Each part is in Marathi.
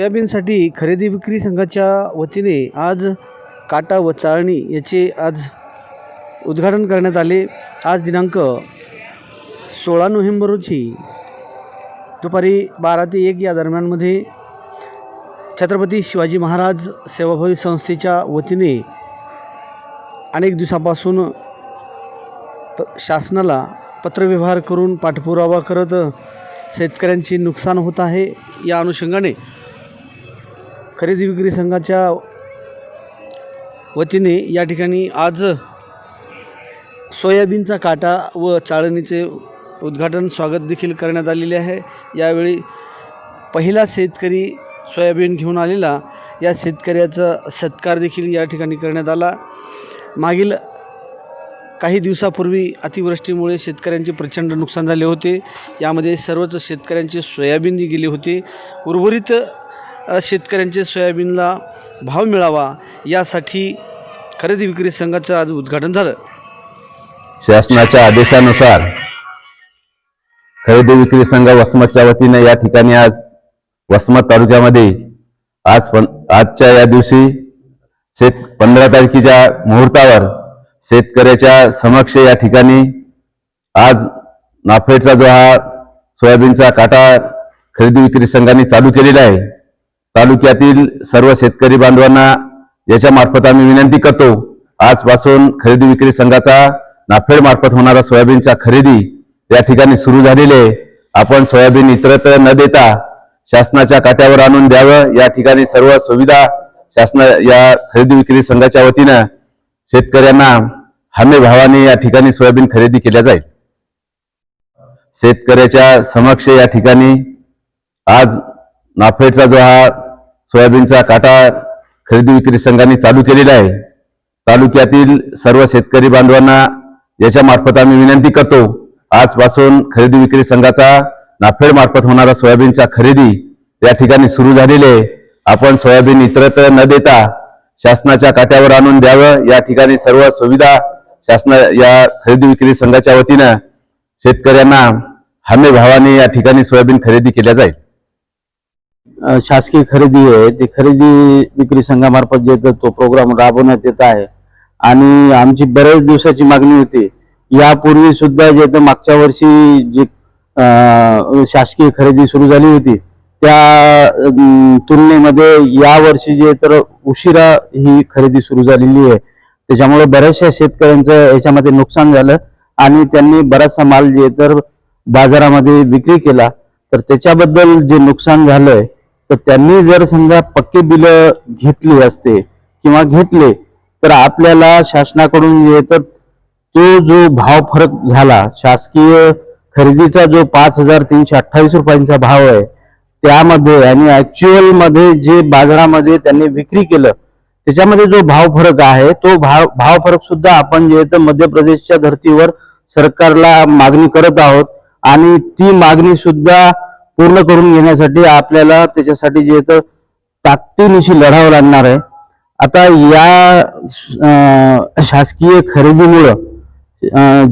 सोयाबीनसाठी खरेदी विक्री संघाच्या वतीने आज काटा व चाळणी याचे आज उद्घाटन करण्यात आले. आज दिनांक सोळा नोव्हेंबर रोजी दुपारी बारा ते एक या दरम्यानमध्ये छत्रपती शिवाजी महाराज सेवाभावी संस्थेच्या वतीने अनेक दिवसापासून प शासनाला पत्रव्यवहार करून पाठपुरावा करत शेतकऱ्यांचे नुकसान होत आहे. या अनुषंगाने खरेदी विक्री संघाच्या वतीने या ठिकाणी आज सोयाबीनचा काटा व चाळणीचे उद्घाटन स्वागत देखील करण्यात आलेले आहे. यावेळी पहिला शेतकरी सोयाबीन घेऊन आलेला या शेतकऱ्याचा सत्कार देखील या ठिकाणी करण्यात आला. मागील काही दिवसापूर्वी अतिवृष्टीमुळे शेतकऱ्यांचे प्रचंड नुकसान झाले होते. यामध्ये सर्वच शेतकऱ्यांचे सोयाबीन गेले होते. उर्वरित शेतकऱ्यांचे सोयाबीनला भाव मिळावा यासाठी खरेदी विक्री संघाचं आज उद्घाटन झालं. शासनाच्या आदेशानुसार खरेदी विक्री संघ वसमतच्या वतीने या ठिकाणी आज वसमत तालुक्यामध्ये आज पण आजच्या या दिवशी शेत पंधरा तारखेच्या मुहूर्तावर शेतकऱ्याच्या समक्ष या ठिकाणी आज नाफेडचा जो हा सोयाबीनचा काटा खरेदी विक्री संघाने चालू केलेला आहे तालुक्यातील सर्व शेतकरी बांधवांना याच्या मार्फत आम्ही विनंती करतो आजपासून खरेदी विक्री संघाचा नाफेड मार्फत होणारा सोयाबीनचा खरेदी या ठिकाणी सुरू झालेली. आहे आपण सोयाबीन इतरत्र न देता शासनाच्या काट्यावर आणून द्यावं या ठिकाणी सर्व सुविधा शासन या खरेदी विक्री संघाच्या वतीनं शेतकऱ्यांना हमी भावाने या ठिकाणी सोयाबीन खरेदी केल्या जाईल. शेतकऱ्याच्या समक्ष या ठिकाणी आज नाफेडचा जो हा सोयाबीनचा काटा खरेदी विक्री संघाने चालू केलेला आहे. तालुक्यातील सर्व शेतकरी बांधवांना याच्या मार्फत आम्ही विनंती करतो आजपासून खरेदी विक्री संघाचा नाफेड मार्फत होणारा सोयाबीनचा खरेदी या ठिकाणी सुरू झालेली आहे. आपण सोयाबीन इतरत्र न देता शासनाच्या काट्यावर आणून द्यावं या ठिकाणी सर्व सुविधा शासन या खरेदी विक्री संघाच्या वतीनं शेतकऱ्यांना हमी भावाने या ठिकाणी सोयाबीन खरेदी केल्या जाईल. शासकीय खरेदी आहे. ते खरेदी विक्री संघामार्फत जे तर तो प्रोग्राम राबवण्यात येत आहे. आणि आमची बऱ्याच दिवसाची मागणी होती. यापूर्वी सुद्धा जे तर मागच्या वर्षी जी शासकीय खरेदी सुरू झाली होती त्या तुलनेमध्ये या वर्षी जे तर उशिरा ही खरेदी सुरू झालेली आहे. त्याच्यामुळे बऱ्याचशा शेतकऱ्यांचं याच्यामध्ये नुकसान झालं आणि त्यांनी बराचसा माल जे तर बाजारामध्ये विक्री केला. तर त्याच्याबद्दल जे नुकसान झालंय तर त्यांनी जर समजा पक्के बिलं घेतली असते किंवा घेतले तर आपल्याला शासनाकडून जे तर तो जो भाव फरक झाला शासकीय खरेदीचा जो पाच हजार तीनशे अठ्ठावीस रुपयांचा भाव आहे त्यामध्ये आणि ऍक्च्युअलमध्ये जे बाजारामध्ये त्यांनी विक्री केलं त्याच्यामध्ये जो भाव फरक आहे तो भाव भाव फरक सुद्धा आपण जे तर मध्य प्रदेशच्या धर्तीवर सरकारला मागणी करत आहोत. आणि ती मागणी सुद्धा पूर्ण करून घेण्यासाठी आपल्याला त्याच्यासाठी जे तर ताकदीनिशी लढावं लागणार आहे. आता या शासकीय खरेदीमुळं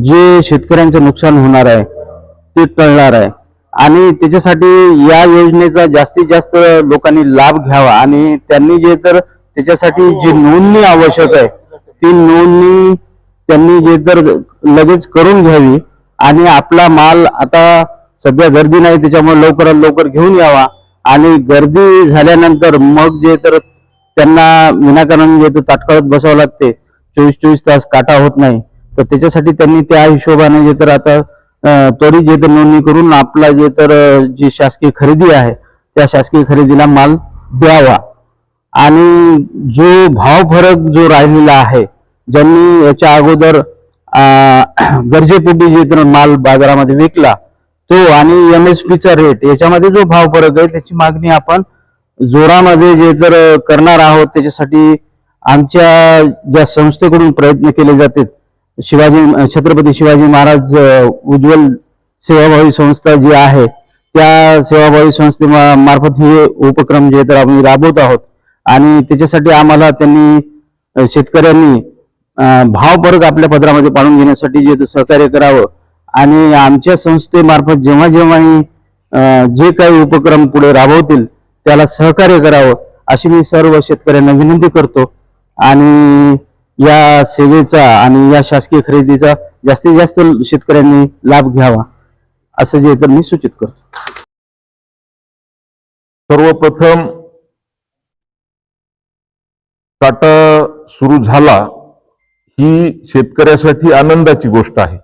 जे शेतकऱ्यांचं नुकसान होणार आहे ते कळणार आहे. आणि त्याच्यासाठी या योजनेचा जास्तीत जास्त लोकांनी लाभ घ्यावा. आणि त्यांनी जे तर त्याच्यासाठी जी नोंदणी आवश्यक आहे ती नोंदणी त्यांनी जे तर लगेच करून घ्यावी. आणि आपला माल आता सध्या गर्दी नाही त्याच्यामुळे लवकरात लवकर घेऊन यावा. आणि गर्दी झाल्यानंतर मग जे तर त्यांना विनाकारण जे तर ताटकळत बसावं लागते. चोवीस चोवीस तास काटा होत नाही. तर त्याच्यासाठी त्यांनी त्या हिशोबाने जे तर आता त्वरित जे तर नोंदणी करून आपला जे तर जी शासकीय खरेदी आहे त्या शासकीय खरेदीला माल द्यावा. आणि जो भाव फरक जो राहिलेला आहे ज्यांनी याच्या अगोदर गरजेपोटी जे तर माल बाजारामध्ये विकला तो आणि एम एस पीचा रेट याच्यामध्ये जो भाव फरक आहे त्याची मागणी आपण जोरामध्ये जे जर करणार आहोत त्याच्यासाठी आमच्या ज्या संस्थेकडून प्रयत्न केले जातात शिवाजी छत्रपती शिवाजी महाराज उज्ज्वल सेवाभावी संस्था जी आहे त्या सेवाभावी संस्थे मार्फत हे उपक्रम जे तर आम्ही राबवत आहोत. आणि त्याच्यासाठी आम्हाला त्यांनी शेतकऱ्यांनी भाव फरक आपल्या पदरामध्ये पाडून घेण्यासाठी जे सहकार्य करावं आणि आमच्या संस्थेमार्फत जेव्हा जेव्हाही जे काही उपक्रम पुढे राबवतील त्याला सहकार्य करावं अशी मी सर्व शेतकऱ्यांना विनंती करतो. आणि या सेवेचा आणि या शासकीय खरेदीचा जास्तीत जास्त शेतकऱ्यांनी लाभ घ्यावा असं जे तर मी सूचित करतो. सर्वप्रथम काटा सुरू झाला ही शेतकऱ्यासाठी आनंदाची गोष्ट आहे.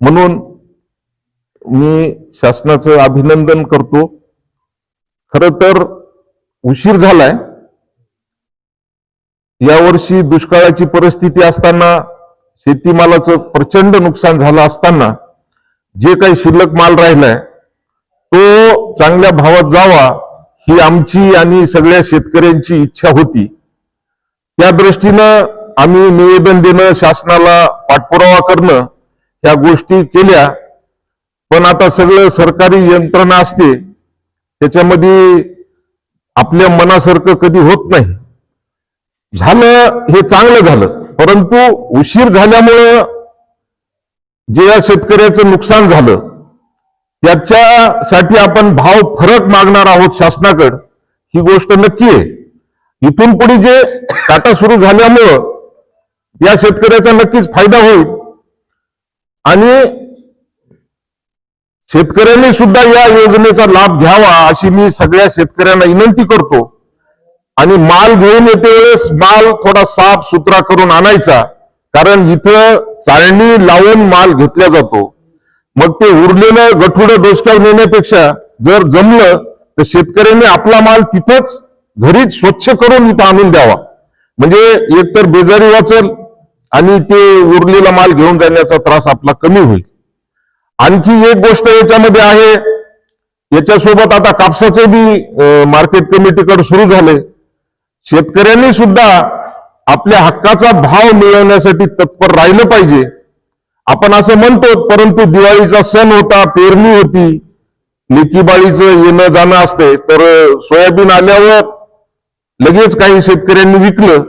म्हणून मी शासनाचं अभिनंदन करतो. खर तर उशीर झालाय. यावर्षी दुष्काळाची परिस्थिती असताना शेतीमालाचं प्रचंड नुकसान झालं असताना जे काही शिल्लक माल राहिलाय तो चांगल्या भावात जावा ही आमची आणि सगळ्या शेतकऱ्यांची इच्छा होती. त्या दृष्टीनं आम्ही निवेदन देणं शासनाला पाठपुरावा करणं या गोष्टी केल्या. पण आता सगळं सरकारी यंत्रणा असते. त्याच्यामध्ये आपल्या मनासारखं कधी होत नाही. झालं हे चांगलं झालं. परंतु उशीर झाल्यामुळं जे या शेतकऱ्याचं नुकसान झालं त्याच्यासाठी आपण भाव फरक मागणार आहोत शासनाकडं. ही गोष्ट नक्की आहे. इथून पुढे जे टाटा सुरू झाल्यामुळं या शेतकऱ्याचा नक्कीच फायदा होईल. आणि शेतकऱ्यांनी सुद्धा या योजनेचा लाभ घ्यावा अशी मी सगळ्या शेतकऱ्यांना विनंती करतो. आणि माल घेऊन येते वेळेस माल थोडा साफ सुथरा करून आणायचा. कारण इथं चाळणी लावून माल घेतला जातो. मग ते उरलेलं गठुडं डोसक्यावर नेण्यापेक्षा जर जमलं तर शेतकऱ्यांनी आपला माल तिथंच घरीच स्वच्छ करून इथं आणून द्यावा. म्हणजे एकतर बेजारी वाचल आणि ते उरलेला माल घेऊन जाण्याचा त्रास आपला कमी होईल. आणखी एक गोष्ट याच्यामध्ये आहे याच्यासोबत आता कापसाचे बी मार्केट कमिटीकडे सुरू झाले. शेतकऱ्यांनी सुद्धा आपल्या हक्काचा भाव मिळवण्यासाठी तत्पर राहिलं पाहिजे. आपण असं म्हणतो परंतु दिवाळीचा सण होता पेरणी होती लेकीबाळीचं येणं जाणं असते तर सोयाबीन आल्यावर लगेच काही शेतकऱ्यांनी विकलं.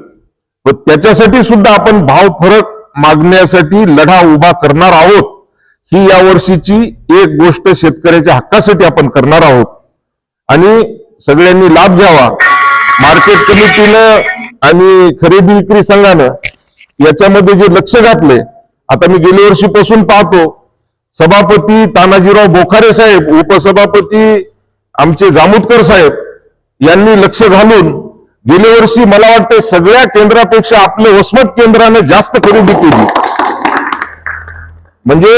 व त्याच्यासाठी सुद्धा आपण भाव फरक मागण्यासाठी लढा उभा करणार आहोत. ही या वर्षीची एक गोष्ट शेतकऱ्याच्या हक्कासाठी आपण करणार आहोत. आणि सगळ्यांनी लाभ घ्यावा. मार्केट कमिटीनं आणि खरेदी विक्री संघानं याच्यामध्ये जे लक्ष घातले आता मी गेल्या वर्षीपासून पाहतो सभापती तानाजीराव बोखारे साहेब उपसभापती आमचे जामुदकर साहेब यांनी लक्ष घालून गेल्या वर्षी मला वाटतं सगळ्या केंद्रापेक्षा आपलं वसमत केंद्राने जास्त खरेदी केली. म्हणजे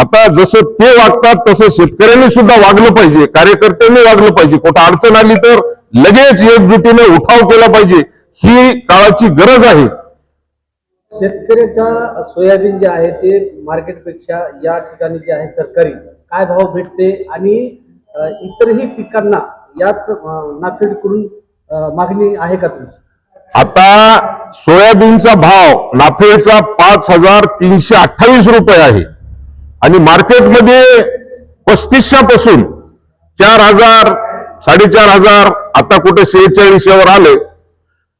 आता जसं ते वागतात तसं शेतकऱ्यांनी सुद्धा वागलं पाहिजे कार्यकर्त्यांनी वागलं पाहिजे. कुठं अडचण आली तर लगेच एकजुटीने उठाव केला पाहिजे. ही काळाची गरज आहे. शेतकऱ्याचा सोयाबीन जे आहे ते मार्केटपेक्षा या ठिकाणी जे आहे सरकारी काय भाव भेटते आणि इतरही पिकांना याच नाफेड करून मागणी आहे का तुमची? आता सोयाबीनचा भाव नाफेडचा पाच हजार तीनशे अठ्ठावीस रुपये आहे. आणि मार्केटमध्ये पस्तीसशा पासून चार हजार साडेचार हजार आता कुठे सेहेचाळीसशेवर आले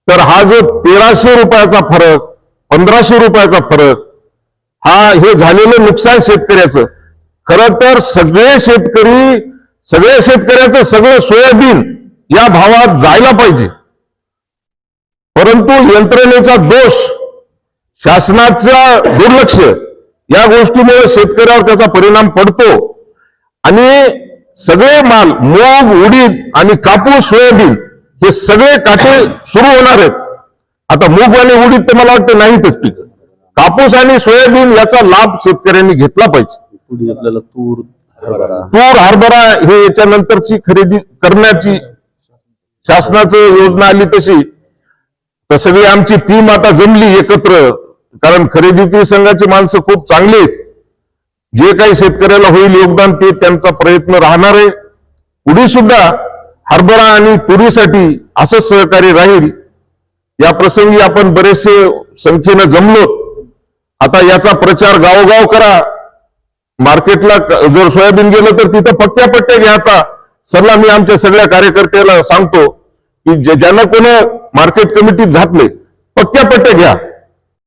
तर हा जो तेराशे रुपयाचा फरक पंधराशे रुपयाचा फरक हा हे झालेलं नुकसान शेतकऱ्याचं. खरं तर सगळे शेतकरी सगळ्या शेतकऱ्याचं सगळं सोयाबीन या भावात जायला पाहिजे. परंतु यंत्रणेचा दोष शासनाचा दुर्लक्ष या गोष्टीमुळे शेतकऱ्यावर त्याचा परिणाम पडतो. आणि सगळे माल मूग उडीद आणि कापूस सोयाबीन हे सगळे काटे सुरू होणार आहेत. आता मूग आणि उडीद तर मला वाटतं नाहीतच पीक. कापूस आणि सोयाबीन याचा लाभ शेतकऱ्यांनी घेतला पाहिजे. तूर हरभरा हे याच्यानंतरची खरेदी करण्याची शासनाचं योजना आली तशी तर सगळी आमची टीम आता जमली एकत्र. कारण खरेदी विक्री संघाची माणसं खूप चांगली आहेत. जे काही शेतकऱ्याला होईल योगदान ते त्यांचा प्रयत्न राहणार आहे. पुढे सुद्धा हरभरा आणि तुरीसाठी असंच सहकार्य राहील. या प्रसंगी आपण बरेचसे संख्येनं जमलो. आता याचा प्रचार गावोगाव करा. मार्केटला जर सोयाबीन गेलं तर तिथं पक्क्या पट्ट्या घ्यायचा. सरला मी आमच्या सगळ्या कार्यकर्त्याला सांगतो की ज्यांना कोण मार्केट कमिटीत घातले पक्क्या पट्ट्या घ्या.